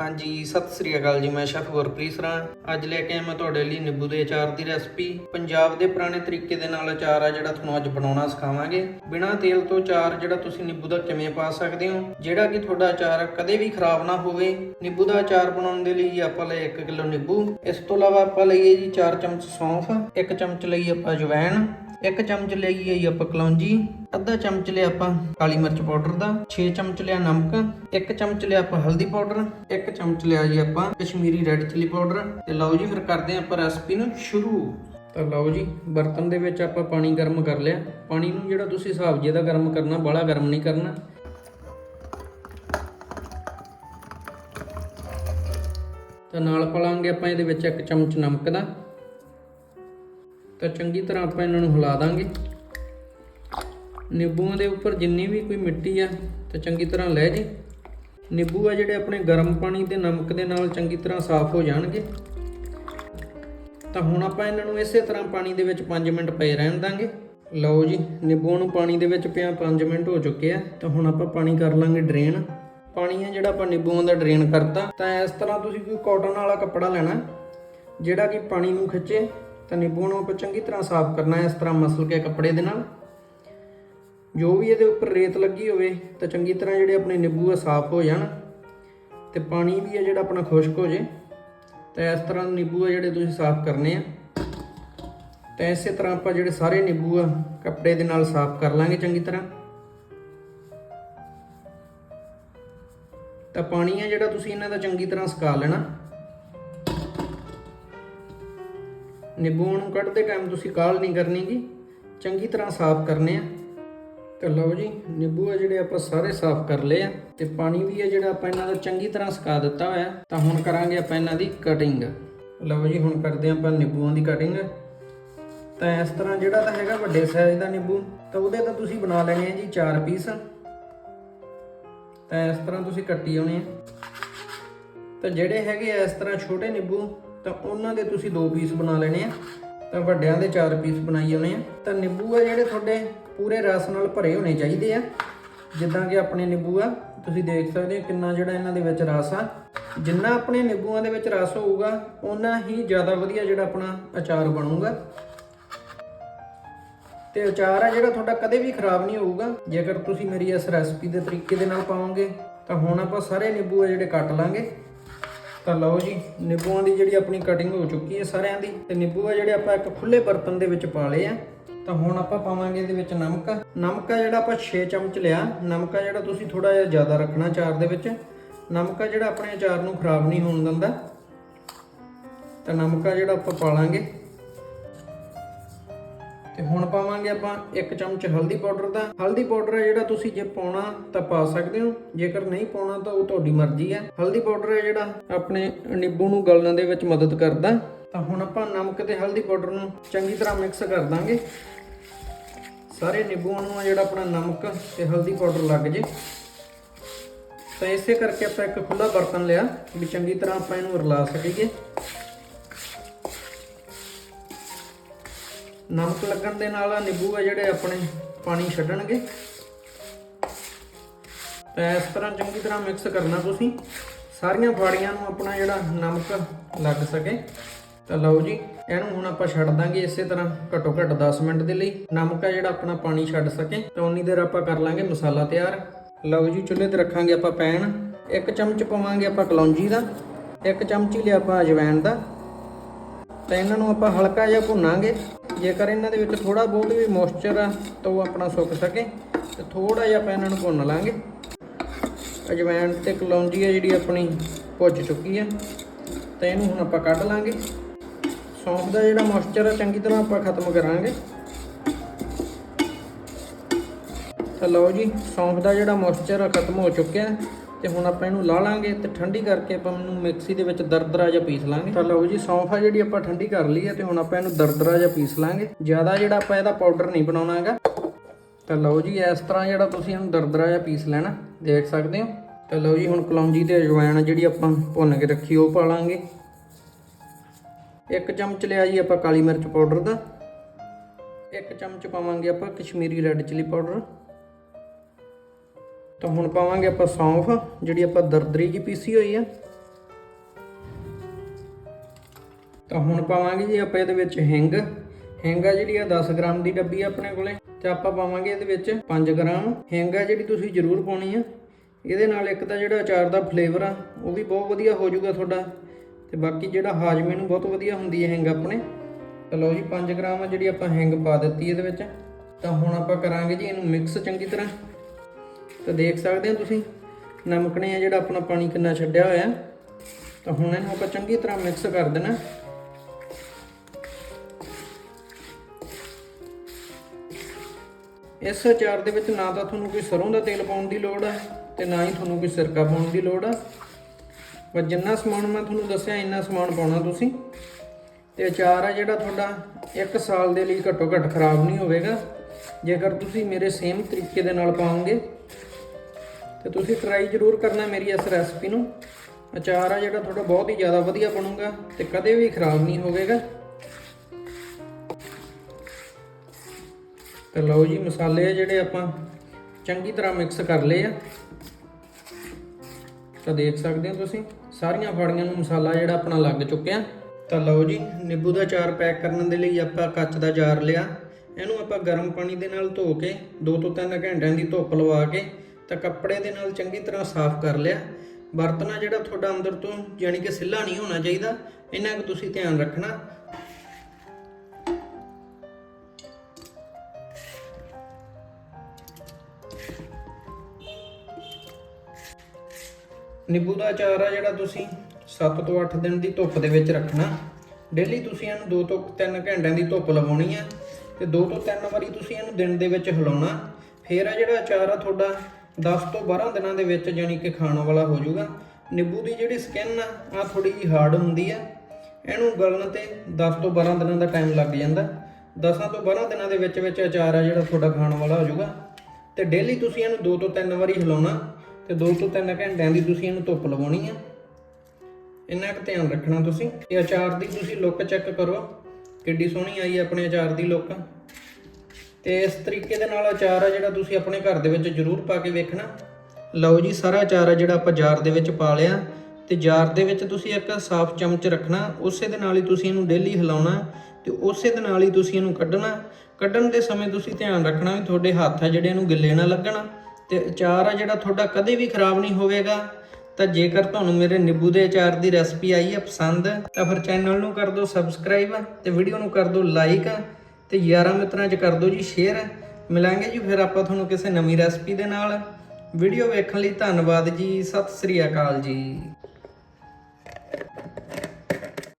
ਹਾਂਜੀ, ਸਤਿ ਸ੍ਰੀ ਅਕਾਲ ਜੀ, ਮੈਂ ਸ਼ੈਫ ਗੁਰਪ੍ਰੀਤ ਸਰਾ। ਅੱਜ ਲੈ ਕੇ ਆਇਆ ਮੈਂ ਤੁਹਾਡੇ ਲਈ ਨਿੰਬੂ ਦੇ ਅਚਾਰ ਦੀ ਰੈਸਪੀ। ਪੰਜਾਬ ਦੇ ਪੁਰਾਣੇ ਤਰੀਕੇ ਦੇ ਨਾਲ ਅਚਾਰ ਆ ਜਿਹੜਾ ਤੁਹਾਨੂੰ ਅੱਜ ਬਣਾਉਣਾ ਸਿਖਾਵਾਂਗੇ। ਬਿਨਾਂ ਤੇਲ ਤੋਂ ਅਚਾਰ ਜਿਹੜਾ ਤੁਸੀਂ ਨਿੰਬੂ ਦਾ ਕਿਵੇਂ ਪਾ ਸਕਦੇ ਹੋ, ਜਿਹੜਾ ਕਿ ਤੁਹਾਡਾ ਅਚਾਰ ਕਦੇ ਵੀ ਖਰਾਬ ਨਾ ਹੋਵੇ। ਨਿੰਬੂ ਦਾ ਅਚਾਰ ਬਣਾਉਣ ਦੇ ਲਈ ਆਪਾਂ ਲਈ 1 ਕਿਲੋ ਨਿੰਬੂ। ਇਸ ਤੋਂ ਇਲਾਵਾ ਆਪਾਂ ਲਈਏ ਜੀ 4 ਚਮਚ ਸੌਂਫ 1 ਚਮਚ ਲਈ ਆਪਾਂ ਜਵੈਣ ਇੱਕ ਚਮਚ ਲਈ ਹੈ ਆਪਾਂ ਕਲੌਂਜੀ, ਅੱਧਾ ਚਮਚ ਲਿਆ ਆਪਾਂ ਕਾਲੀ ਮਿਰਚ ਪਾਊਡਰ ਦਾ 6 ਚਮਚ ਲਿਆ ਨਮਕ, ਇੱਕ ਚਮਚ ਲਿਆ ਆਪਾਂ ਹਲਦੀ ਪਾਊਡਰ, ਇੱਕ ਚਮਚ ਲਿਆ ਜੀ ਆਪਾਂ ਕਸ਼ਮੀਰੀ ਰੈੱਡ ਚਿਲੀ ਪਾਊਡਰ ਤੇ ਲਓ ਜੀ ਫਿਰ ਕਰਦੇ ਆਪਾਂ ਰੈਸਪੀ ਨੂੰ ਸ਼ੁਰੂ। ਤਾਂ ਲਓ ਜੀ, ਬਰਤਨ ਦੇ ਵਿੱਚ ਆਪਾਂ ਪਾਣੀ ਗਰਮ ਕਰ ਲਿਆ। ਪਾਣੀ ਨੂੰ ਜਿਹੜਾ ਤੁਸੀਂ ਸਬਜ਼ੀ ਦਾ ਗਰਮ ਕਰਨਾ ਬਾਲਾ ਗਰਮ ਨਹੀਂ ਕਰਨਾ। ਤਾਂ ਨਾਲ ਪਾਲਾਂਗੇ ਆਪਾਂ ਇਹਦੇ ਵਿੱਚ ਇੱਕ ਚਮਚ ਨਮਕ ਦਾ। ਤਾਂ ਚੰਗੀ ਤਰ੍ਹਾਂ ਆਪਾਂ ਇਹਨਾਂ ਨੂੰ ਹਿਲਾ ਦਾਂਗੇ। ਨਿੰਬੂਆਂ ਦੇ ਉੱਪਰ ਜਿੰਨੀ ਵੀ ਕੋਈ ਮਿੱਟੀ ਆ, ਤਾਂ ਚੰਗੀ ਤਰ੍ਹਾਂ ਲੈ ਜੇ। ਨਿੰਬੂ ਆ ਜਿਹੜੇ ਆਪਣੇ ਗਰਮ ਪਾਣੀ ਤੇ ਨਮਕ ਦੇ ਨਾਲ ਚੰਗੀ ਤਰ੍ਹਾਂ ਸਾਫ਼ ਹੋ ਜਾਣਗੇ। ਤਾਂ ਹੁਣ ਆਪਾਂ ਇਹਨਾਂ ਨੂੰ ਇਸੇ ਤਰ੍ਹਾਂ ਪਾਣੀ ਦੇ ਵਿੱਚ 5 ਮਿੰਟ ਪਏ ਰਹਿਣ ਦਾਂਗੇ। ਲਓ ਜੀ, ਨਿੰਬੂਆਂ ਨੂੰ ਪਾਣੀ ਦੇ ਵਿੱਚ ਪਿਆ 5 ਮਿੰਟ ਹੋ ਚੁੱਕੇ ਆ। ਤਾਂ ਹੁਣ ਆਪਾਂ ਪਾਣੀ ਕਰ ਲਾਂਗੇ ਡਰੇਨ। ਪਾਣੀ ਆ ਜਿਹੜਾ ਆਪਾਂ ਨਿੰਬੂਆਂ ਦਾ ਡਰੇਨ ਕਰਤਾ। ਤਾਂ ਇਸ ਤਰ੍ਹਾਂ ਤੁਸੀਂ ਕੋਈ ਕਾਟਨ ਵਾਲਾ ਕੱਪੜਾ ਲੈਣਾ, ਜਿਹੜਾ ਕਿ ਪਾਣੀ ਨੂੰ ਖਿੱਚੇ। ਤਾਂ ਨਿੰਬੂਆਂ ਨੂੰ ਆਪਾਂ ਚੰਗੀ ਤਰ੍ਹਾਂ ਸਾਫ਼ ਕਰਨਾ ਹੈ, ਇਸ ਤਰ੍ਹਾਂ ਮਸਲ ਕੇ ਕੱਪੜੇ ਦੇ ਨਾਲ। ਜੋ ਵੀ ਇਹਦੇ ਉੱਪਰ ਰੇਤ ਲੱਗੀ ਹੋਵੇ, ਤਾਂ ਚੰਗੀ ਤਰ੍ਹਾਂ ਜਿਹੜੇ ਆਪਣੇ ਨਿੰਬੂ ਆ ਸਾਫ਼ ਹੋ ਜਾਣ ਤੇ ਪਾਣੀ ਵੀ ਹੈ ਜਿਹੜਾ ਆਪਣਾ ਖੁਸ਼ਕ ਹੋ ਜੇ। ਤਾਂ ਇਸ ਤਰ੍ਹਾਂ ਨਿੰਬੂ ਆ ਜਿਹੜੇ ਤੁਸੀਂ ਸਾਫ਼ ਕਰਨੇ ਆ। ਤਾਂ ਇਸੇ ਤਰ੍ਹਾਂ ਆਪਾਂ ਜਿਹੜੇ ਸਾਰੇ ਨਿੰਬੂ ਆ, ਕੱਪੜੇ ਦੇ ਨਾਲ ਸਾਫ਼ ਕਰ ਲਾਂਗੇ ਚੰਗੀ ਤਰ੍ਹਾਂ। ਤਾਂ ਪਾਣੀ ਆ ਜਿਹੜਾ ਤੁਸੀਂ ਇਹਨਾਂ ਦਾ ਚੰਗੀ ਤਰ੍ਹਾਂ ਸੁਕਾ ਲੈਣਾ। ਨਿੰਬੂਆਂ ਨੂੰ ਕੱਢਦੇ ਟਾਈਮ ਤੁਸੀਂ ਕਾਲ ਨਹੀਂ ਕਰਨੀ ਜੀ ਚੰਗੀ ਤਰ੍ਹਾਂ ਸਾਫ਼ ਕਰਨੇ ਆ। ਤੇ ਲਓ ਜੀ, ਨਿੰਬੂ ਆ ਜਿਹੜੇ ਆਪਾਂ ਸਾਰੇ ਸਾਫ਼ ਕਰ ਲਏ ਆ ਤੇ ਪਾਣੀ ਵੀ ਆ ਜਿਹੜਾ ਆਪਾਂ ਇਹਨਾਂ ਦਾ ਚੰਗੀ ਤਰ੍ਹਾਂ ਸੁਕਾ ਦਿੱਤਾ ਹੋਇਆ। ਤਾਂ ਹੁਣ ਕਰਾਂਗੇ ਆਪਾਂ ਇਹਨਾਂ ਦੀ ਕਟਿੰਗ ਲਓ ਜੀ, ਹੁਣ ਕਰਦੇ ਆਪਾਂ ਨਿੰਬੂਆਂ ਦੀ ਕਟਿੰਗ ਤਾਂ ਇਸ ਤਰ੍ਹਾਂ ਜਿਹੜਾ ਤਾਂ ਹੈਗਾ ਵੱਡੇ ਸਾਈਜ਼ ਦਾ ਨਿੰਬੂ, ਤਾਂ ਉਹਦੇ ਤਾਂ ਤੁਸੀਂ ਬਣਾ ਲੈਣੇ ਆ ਜੀ 4 ਪੀਸ ਤਾਂ ਇਸ ਤਰ੍ਹਾਂ ਤੁਸੀਂ ਕੱਟੀ ਆਉਣੇ ਆ। ਤਾਂ ਜਿਹੜੇ ਹੈਗੇ ਆ ਇਸ ਤਰ੍ਹਾਂ ਛੋਟੇ ਨਿੰਬੂ ਤਾਂ ਉਹਨਾਂ ਦੇ ਤੁਸੀਂ ਦੋ ਪੀਸ ਬਣਾ ਲੈਣੇ ਆ, ਤਾਂ ਵੱਡਿਆਂ ਦੇ ਚਾਰ ਪੀਸ ਬਣਾਈ ਜਾਣੇ ਆ। ਤਾਂ ਨਿੰਬੂ ਆ ਜਿਹੜੇ ਤੁਹਾਡੇ ਪੂਰੇ ਰਸ ਨਾਲ ਭਰੇ ਹੋਣੇ ਚਾਹੀਦੇ ਆ। ਜਿੱਦਾਂ ਕਿ ਆਪਣੇ ਨਿੰਬੂ ਆ, ਤੁਸੀਂ ਦੇਖ ਸਕਦੇ ਹੋ ਕਿੰਨਾ ਜਿਹੜਾ ਇਹਨਾਂ ਦੇ ਵਿੱਚ ਰਸ ਆ। ਜਿੰਨਾ ਆਪਣੇ ਨਿੰਬੂਆਂ ਦੇ ਵਿੱਚ ਰਸ ਹੋਊਗਾ ਉਨਾ ਹੀ ਜ਼ਿਆਦਾ ਵਧੀਆ ਜਿਹੜਾ ਆਪਣਾ ਅਚਾਰ ਬਣੂਗਾ। ਤੇ ਅਚਾਰ ਆ ਜਿਹੜਾ ਤੁਹਾਡਾ ਕਦੇ ਵੀ ਖਰਾਬ ਨਹੀਂ ਹੋਊਗਾ। ਜੇਕਰ ਤੁਸੀਂ ਮੇਰੀ ਇਸ ਰੈਸਪੀ ਦੇ ਤਰੀਕੇ ਦੇ ਨਾਲ ਪਾਓਗੇ, ਤਾਂ ਹੁਣ ਆਪਾਂ ਸਾਰੇ ਨਿੰਬੂ ਆ ਜਿਹੜੇ ਕੱਟ ਲਾਂਗੇ। ਤਾਂ ਲਓ ਜੀ। ਨਿੰਬੂਆਂ ਦੀ ਜਿਹੜੀ ਆਪਣੀ ਕਟਿੰਗ ਹੋ ਚੁੱਕੀ ਹੈ ਸਾਰਿਆਂ ਦੀ ਤੇ ਨਿੰਬੂ ਆ ਜਿਹੜੇ ਆਪਾਂ ਇੱਕ ਖੁੱਲੇ ਬਰਤਨ ਦੇ ਵਿੱਚ ਪਾ ਲਏ ਆ। ਤਾਂ ਹੁਣ ਆਪਾਂ ਪਾਵਾਂਗੇ ਇਹਦੇ ਵਿੱਚ ਨਮਕ। ਨਮਕ ਆ ਜਿਹੜਾ ਆਪਾਂ 6 ਚਮਚ ਲਿਆ। ਨਮਕ ਆ ਜਿਹੜਾ ਤੁਸੀਂ ਥੋੜਾ ਜਿਹਾ ਜ਼ਿਆਦਾ ਰੱਖਣਾ ਚਾਰ ਦੇ ਵਿੱਚ। ਨਮਕ ਆ ਜਿਹੜਾ ਆਪਣੇ ਅਚਾਰ ਨੂੰ ਖਰਾਬ ਨਹੀਂ ਹੋਣ ਦਿੰਦਾ। ਤਾਂ ਨਮਕ ਆ ਜਿਹੜਾ ਆਪਾਂ ਪਾ ਲਾਂਗੇ ਤੇ ਹੁਣ ਪਾਵਾਂਗੇ ਆਪਾਂ 1 ਚਮਚ ਹਲਦੀ ਪਾਊਡਰ ਦਾ। ਹਲਦੀ ਪਾਊਡਰ ਹੈ ਜਿਹੜਾ ਤੁਸੀਂ ਜੇ ਪਾਉਣਾ ਤਾਂ ਪਾ ਸਕਦੇ ਹੋ। ਜੇਕਰ ਨਹੀਂ ਪਾਉਣਾ ਤਾਂ ਉਹ ਤੁਹਾਡੀ ਮਰਜ਼ੀ ਹੈ। ਹਲਦੀ ਪਾਊਡਰ ਹੈ ਜਿਹੜਾ ਆਪਣੇ ਨਿੰਬੂ ਨੂੰ ਗਲਣ ਦੇ ਵਿੱਚ ਮਦਦ ਕਰਦਾ। ਤਾਂ ਹੁਣ ਆਪਾਂ ਨਮਕ ਤੇ ਹਲਦੀ ਪਾਊਡਰ ਨੂੰ ਚੰਗੀ ਤਰ੍ਹਾਂ ਮਿਕਸ ਕਰ ਦਾਂਗੇ। ਸਾਰੇ ਨਿੰਬੂਆਂ ਨੂੰ ਆ ਜਿਹੜਾ ਆਪਣਾ ਨਮਕ ਤੇ ਹਲਦੀ ਪਾਊਡਰ ਲੱਗ ਜੇ। ਤਾਂ ਇਸੇ ਕਰਕੇ ਆਪਾਂ ਇੱਕ ਖੁੱਲਾ ਬਰਤਨ ਲਿਆ ਵੀ ਚੰਗੀ ਤਰ੍ਹਾਂ ਆਪਾਂ ਇਹਨੂੰ ਰਲਾ ਸਕੀਏ। ਨਮਕ ਲੱਗਣ ਦੇ ਨਾਲ ਆ ਨਿੰਬੂ ਆ ਜਿਹੜੇ ਆਪਣੇ ਪਾਣੀ ਛੱਡਣਗੇ। ਤਾਂ ਇਸ ਤਰ੍ਹਾਂ ਚੰਗੀ ਤਰ੍ਹਾਂ ਮਿਕਸ ਕਰਨਾ ਤੁਸੀਂ। ਸਾਰੀਆਂ ਫਾੜੀਆਂ ਨੂੰ ਆਪਣਾ ਜਿਹੜਾ ਨਮਕ ਲੱਗ ਸਕੇ। ਤਾਂ ਲਓ ਜੀ, ਇਹਨੂੰ ਹੁਣ ਆਪਾਂ ਛੱਡ ਦਾਂਗੇ ਇਸੇ ਤਰ੍ਹਾਂ ਘੱਟੋ ਘੱਟ 10 ਮਿੰਟ ਦੇ ਲਈ। ਨਮਕ ਆ ਜਿਹੜਾ ਆਪਣਾ ਪਾਣੀ ਛੱਡ ਸਕੇ। ਤਾਂ ਉਨੀ ਦੇਰ ਆਪਾਂ ਕਰ ਲਾਂਗੇ ਮਸਾਲਾ ਤਿਆਰ। ਲਓ ਜੀ, ਚੁੱਲ੍ਹੇ ਤੇ ਰੱਖਾਂਗੇ ਆਪਾਂ ਪੈਨ। ਇੱਕ ਚਮਚ ਪਾਵਾਂਗੇ ਆਪਾਂ ਕਲੌਂਜੀ ਦਾ। ਇੱਕ ਚਮਚੀ ਲਿਆ ਆਪਾਂ ਅਜਵਾਇਣ ਦਾ। ਤਾਂ ਇਹਨਾਂ ਨੂੰ ਆਪਾਂ ਹਲਕਾ ਜਿਹਾ ਭੁੰਨਾਂਗੇ। ਜੇਕਰ ਇਹਨਾਂ ਦੇ ਵਿੱਚ ਥੋੜਾ ਬਹੁਤ ਵੀ ਮੋਇਸਚਰ ਆ, ਤਾਂ ਉਹ ਆਪਣਾ ਸੁੱਕ ਸਕੇ ਤੇ ਥੋੜਾ ਜਿਹਾ ਆਪਾਂ ਇਹਨਾਂ ਨੂੰ ਭੁੰਨ ਲਾਂਗੇ। ਅਜਵਾਇਣ ਤੇ ਕਲੌਂਜੀ ਆ ਜਿਹੜੀ ਆਪਣੀ ਭੁੱਜ ਚੁੱਕੀ ਆ, ਤਾਂ ਇਹਨੂੰ ਹੁਣ ਆਪਾਂ ਕੱਢ ਲਾਂਗੇ। ਸੌਂਫ ਦਾ ਜਿਹੜਾ ਮੋਇਸਚਰ ਆ, ਚੰਗੀ ਤਰ੍ਹਾਂ ਆਪਾਂ ਖਤਮ ਕਰਾਂਗੇ। ਤਾਂ ਲਓ ਜੀ, ਸੌਂਫ ਦਾ ਜਿਹੜਾ ਮੋਇਸਚਰ ਆ, ਖਤਮ ਹੋ ਚੁੱਕਿਆ। ਤੇ ਹੁਣ ਆਪਾਂ ਇਹਨੂੰ ਲਾ ਲਾਂਗੇ ਤੇ ਠੰਡੀ ਕਰਕੇ ਆਪਾਂ ਇਹਨੂੰ ਮਿਕਸੀ ਦੇ ਵਿੱਚ ਦਰਦਰਾ ਜਿਹਾ ਪੀਸ ਲਾਂਗੇ। ਤਾਂ ਲਓ ਜੀ, ਸੌਂਫ ਆ ਜਿਹੜੀ ਆਪਾਂ ਠੰਡੀ ਕਰ ਲਈ ਹੈ ਤੇ ਹੁਣ ਆਪਾਂ ਇਹਨੂੰ ਦਰਦਰਾ ਜਿਹਾ ਪੀਸ ਲਾਂਗੇ। ਜ਼ਿਆਦਾ ਜਿਹੜਾ ਆਪਾਂ ਇਹਦਾ ਪਾਊਡਰ ਨਹੀਂ ਬਣਾਉਣਾ ਹੈਗਾ ਤਾਂ ਲਓ ਜੀ, ਇਸ ਤਰ੍ਹਾਂ ਜਿਹੜਾ ਤੁਸੀਂ ਇਹਨੂੰ ਦਰਦਰਾ ਜਿਹਾ ਪੀਸ ਲੈਣਾ, ਦੇਖ ਸਕਦੇ ਹੋ। ਤਾਂ ਲਓ ਜੀ, ਹੁਣ ਕਲੌਂਜੀ ਤੇ ਅਜਵਾਇਣ ਜਿਹੜੀ ਆਪਾਂ ਭੁੰਨ ਕੇ ਰੱਖੀ, ਉਹ ਪਾ ਲਾਂਗੇ। ਇੱਕ ਚਮਚ ਲਿਆ ਜੀ ਆਪਾਂ ਕਾਲੀ ਮਿਰਚ ਪਾਊਡਰ ਦਾ। ਇੱਕ ਚਮਚ ਪਾਵਾਂਗੇ ਆਪਾਂ ਕਸ਼ਮੀਰੀ ਰੈੱਡ ਚਿਲੀ ਪਾਊਡਰ। ਤਾਂ ਹੁਣ ਪਾਵਾਂਗੇ ਆਪਾਂ ਸੌਂਫ, ਜਿਹੜੀ ਆਪਾਂ ਦਰਦਰੀ ਕੀ ਪੀਸੀ ਹੋਈ ਆ। ਤਾਂ ਹੁਣ ਪਾਵਾਂਗੇ ਜੀ ਆਪਾਂ ਇਹਦੇ ਵਿੱਚ ਹਿੰਗ। ਹਿੰਗ ਜਿਹੜੀ ਆ 10 ਗ੍ਰਾਮ ਦੀ ਡੱਬੀ ਆ ਆਪਣੇ ਕੋਲੇ। ਤੇ ਆਪਾਂ ਪਾਵਾਂਗੇ ਇਹਦੇ ਵਿੱਚ 5 ਗ੍ਰਾਮ। ਹਿੰਗ ਜਿਹੜੀ ਤੁਸੀਂ ਜ਼ਰੂਰ ਪਾਉਣੀ ਆ। ਇਹਦੇ ਨਾਲ ਇੱਕ ਤਾਂ ਜਿਹੜਾ ਅਚਾਰ ਦਾ ਫਲੇਵਰ ਆ, ਉਹ ਵੀ ਬਹੁਤ ਵਧੀਆ ਹੋ ਜਾਊਗਾ ਤੁਹਾਡਾ। ਤੇ ਬਾਕੀ ਜਿਹੜਾ ਹਾਜ਼ਮੇ ਨੂੰ ਬਹੁਤ ਵਧੀਆ ਹੁੰਦੀ ਹੈ ਹਿੰਗ ਆਪਣੇ। ਤਾਂ ਲਓ ਜੀ 5 ਗ੍ਰਾਮ ਜਿਹੜੀ ਆਪਾਂ ਹਿੰਗ ਪਾ ਦਿੱਤੀ ਇਹਦੇ ਵਿੱਚ। ਤਾਂ ਹੁਣ ਆਪਾਂ ਕਰਾਂਗੇ ਜੀ ਇਹਨੂੰ ਮਿਕਸ ਚੰਗੀ ਤਰ੍ਹਾਂ। ਤਾਂ ਦੇਖ ਸਕਦੇ ਹੋ ਤੁਸੀਂ ਨਮਕ ਨੇ ਆ ਜਿਹੜਾ ਆਪਣਾ ਪਾਣੀ ਕਿੰਨਾ ਛੱਡਿਆ ਹੋਇਆ। ਤਾਂ ਹੁਣ ਇਹਨੂੰ ਆਪਾਂ ਚੰਗੀ ਤਰ੍ਹਾਂ ਮਿਕਸ ਕਰ ਦੇਣਾ। ਇਸ ਅਚਾਰ ਦੇ ਵਿੱਚ ਨਾ ਤਾਂ ਤੁਹਾਨੂੰ ਕੋਈ ਸਰੋਂ ਦਾ ਤੇਲ ਪਾਉਣ ਦੀ ਲੋੜ ਹੈ ਤੇ ਨਾ ਹੀ ਤੁਹਾਨੂੰ ਕੋਈ ਸਿਰਕਾ ਪਾਉਣ ਦੀ ਲੋੜ ਹੈ ਪਰ ਜਿੰਨਾ ਸਮਾਨ ਮੈਂ ਤੁਹਾਨੂੰ ਦੱਸਿਆ, ਇੰਨਾ ਸਮਾਨ ਪਾਉਣਾ ਤੁਸੀਂ। ਤੇ ਅਚਾਰ ਆ ਜਿਹੜਾ ਤੁਹਾਡਾ 1 ਸਾਲ ਦੇ ਲਈ ਘੱਟੋ ਘੱਟ ਖਰਾਬ ਨਹੀਂ ਹੋਵੇਗਾ। ਜੇਕਰ ਤੁਸੀਂ ਮੇਰੇ ਸੇਮ ਤਰੀਕੇ ਦੇ ਨਾਲ ਪਾਓਗੇ ਤੇ ਤੁਸੀਂ ਟਰਾਈ ਜ਼ਰੂਰ ਕਰਨਾ ਮੇਰੀ ਇਸ ਰੈਸਪੀ ਨੂੰ। ਅਚਾਰ ਆ ਜਿਹੜਾ ਤੁਹਾਡਾ ਬਹੁਤ ਹੀ ਜ਼ਿਆਦਾ ਵਧੀਆ ਬਣੂਗਾ ਤੇ ਕਦੇ ਵੀ ਖਰਾਬ ਨਹੀਂ ਹੋਵੇਗਾ। ਤੇ ਲਓ ਜੀ, ਮਸਾਲੇ ਆ ਜਿਹੜੇ ਆਪਾਂ ਚੰਗੀ ਤਰ੍ਹਾਂ ਮਿਕਸ ਕਰ ਲਏ ਆ। ਤਾਂ ਦੇਖ ਸਕਦੇ ਹੋ ਤੁਸੀਂ, ਸਾਰੀਆਂ ਫਾੜੀਆਂ ਨੂੰ ਮਸਾਲਾ ਜਿਹੜਾ ਆਪਣਾ ਲੱਗ ਚੁੱਕਿਆ। ਤਾਂ ਲਓ ਜੀ, ਨਿੰਬੂ ਦਾ ਚਾਰ ਪੈਕ ਕਰਨ ਦੇ ਲਈ ਆਪਾਂ ਕੱਚ ਦਾ ਜਾਰ ਲਿਆ। ਇਹਨੂੰ ਆਪਾਂ ਗਰਮ ਪਾਣੀ ਦੇ ਨਾਲ ਧੋ ਕੇ 2 ਤੋਂ 3 ਘੰਟਿਆਂ ਦੀ ਧੁੱਪ ਲਵਾ ਕੇ ਤਾਂ ਕੱਪੜੇ ਦੇ ਨਾਲ ਚੰਗੀ ਤਰ੍ਹਾਂ ਸਾਫ਼ ਕਰ ਲਿਆ। ਬਰਤਨ ਆ ਜਿਹੜਾ ਤੁਹਾਡਾ ਅੰਦਰ ਤੋਂ ਯਾਨੀ ਕਿ ਸਿੱਲਾ ਨਹੀਂ ਹੋਣਾ ਚਾਹੀਦਾ, ਇਹਨਾਂ ਕੁ ਤੁਸੀਂ ਧਿਆਨ ਰੱਖਣਾ। ਨਿੰਬੂ ਦਾ ਅਚਾਰ ਆ ਜਿਹੜਾ ਤੁਸੀਂ 7 ਤੋਂ 8 ਦਿਨ ਦੀ ਧੁੱਪ ਦੇ ਵਿੱਚ ਰੱਖਣਾ। ਡੇਲੀ ਤੁਸੀਂ ਇਹਨੂੰ 2 ਤੋਂ 3 ਘੰਟਿਆਂ ਦੀ ਧੁੱਪ ਲਵਾਉਣੀ ਆ ਤੇ 2 ਤੋਂ 3 ਵਾਰੀ ਤੁਸੀਂ ਇਹਨੂੰ ਦਿਨ ਦੇ ਵਿੱਚ ਹਿਲਾਉਣਾ। ਫੇਰ ਆ ਜਿਹੜਾ ਅਚਾਰ ਆ ਤੁਹਾਡਾ 10 ਤੋਂ 12 ਦਿਨਾਂ ਦੇ ਵਿੱਚ ਯਾਨੀ ਕਿ ਖਾਣ ਵਾਲਾ ਹੋ ਜਾਊਗਾ। ਨਿੰਬੂ ਦੀ ਜਿਹੜੀ ਸਕਿਨ ਆ ਆ ਥੋੜੀ ਜਿਹੀ ਹਾਰਡ ਹੁੰਦੀ ਆ। ਇਹਨੂੰ ਗਲਣ ਤੇ 10 ਤੋਂ 12 ਦਿਨਾਂ ਦਾ ਟਾਈਮ ਲੱਗ ਜਾਂਦਾ। 10 ਤੋਂ 12 ਦਿਨਾਂ ਦੇ ਵਿੱਚ ਵਿੱਚ ਅਚਾਰ ਆ ਜਿਹੜਾ ਤੁਹਾਡਾ ਖਾਣ ਵਾਲਾ ਹੋ ਜਾਊਗਾ। ਤੇ ਡੇਲੀ ਤੁਸੀਂ ਇਹਨੂੰ 2 ਤੋਂ 3 ਵਾਰੀ ਹਿਲਾਉਣਾ ਤੇ 2 ਤੋਂ 3 ਘੰਟਿਆਂ ਦੀ ਤੁਸੀਂ ਇਹਨੂੰ ਧੁੱਪ ਲਵਾਉਣੀ ਆ। ਇੰਨਾ ਕੁ ਧਿਆਨ ਰੱਖਣਾ ਤੁਸੀਂ। ਇਹ ਅਚਾਰ ਦੀ ਤੁਸੀਂ ਲੁੱਕ ਚੈੱਕ ਕਰੋ। ਕਿੱਡੀ ਸੋਹਣੀ ਆਈ ਹੈ ਆਪਣੇ ਅਚਾਰ ਦੀ ਲੁੱਕ ਤੇ ਇਸ ਤਰੀਕੇ ਦੇ ਨਾਲ ਅਚਾਰ ਆ ਜਿਹੜਾ ਤੁਸੀਂ ਆਪਣੇ ਘਰ ਦੇ ਵਿੱਚ ਜ਼ਰੂਰ ਪਾ ਕੇ ਵੇਖਣਾ। ਲਓ ਜੀ, ਸਾਰਾ ਅਚਾਰ ਆ ਜਿਹੜਾ ਆਪਾਂ ਜਾਰ ਦੇ ਵਿੱਚ ਪਾ ਲਿਆ। ਤੇ ਜਾਰ ਦੇ ਵਿੱਚ ਤੁਸੀਂ ਇੱਕ ਸਾਫ਼ ਚਮਚ ਰੱਖਣਾ, ਉਸੇ ਦੇ ਨਾਲ ਹੀ ਤੁਸੀਂ ਇਹਨੂੰ ਡੇਲੀ ਹਿਲਾਉਣਾ ਤੇ ਉਸੇ ਦੇ ਨਾਲ ਹੀ ਤੁਸੀਂ ਇਹਨੂੰ ਕੱਢਣਾ। ਕੱਢਣ ਦੇ ਸਮੇਂ ਤੁਸੀਂ ਧਿਆਨ ਰੱਖਣਾ ਵੀ ਤੁਹਾਡੇ ਹੱਥ ਆ ਜਿਹੜੇ ਇਹਨੂੰ ਗਿੱਲੇ ਨਾ ਲੱਗਣ। ਤੇ ਅਚਾਰ ਆ ਜਿਹੜਾ ਤੁਹਾਡਾ ਕਦੇ ਵੀ ਖਰਾਬ ਨਹੀਂ ਹੋਵੇਗਾ। ਤਾਂ ਜੇਕਰ ਤੁਹਾਨੂੰ ਮੇਰੇ ਨਿੰਬੂ ਦੇ ਅਚਾਰ ਦੀ ਰੈਸਪੀ ਆਈ ਹੈ ਪਸੰਦ, ਤਾਂ ਫਿਰ ਚੈਨਲ ਨੂੰ ਕਰ ਦਿਓ ਸਬਸਕ੍ਰਾਈਬ ਤੇ ਵੀਡੀਓ ਨੂੰ ਕਰ ਦਿਓ ਲਾਈਕ। ਤੇ ਯਾਰਾਂ ਮਿੱਤਰਾਂ 'ਚ ਕਰ ਦਿਓ ਜੀ ਸ਼ੇਅਰ ਮਿਲਾਂਗੇ ਜੀ ਫਿਰ ਆਪਾਂ ਤੁਹਾਨੂੰ ਕਿਸੇ ਨਵੀਂ ਰੈਸਪੀ ਦੇ ਨਾਲ। ਵੀਡੀਓ ਵੇਖਣ ਲਈ ਧੰਨਵਾਦ ਜੀ, ਸਤਿ ਸ੍ਰੀ ਅਕਾਲ ਜੀ।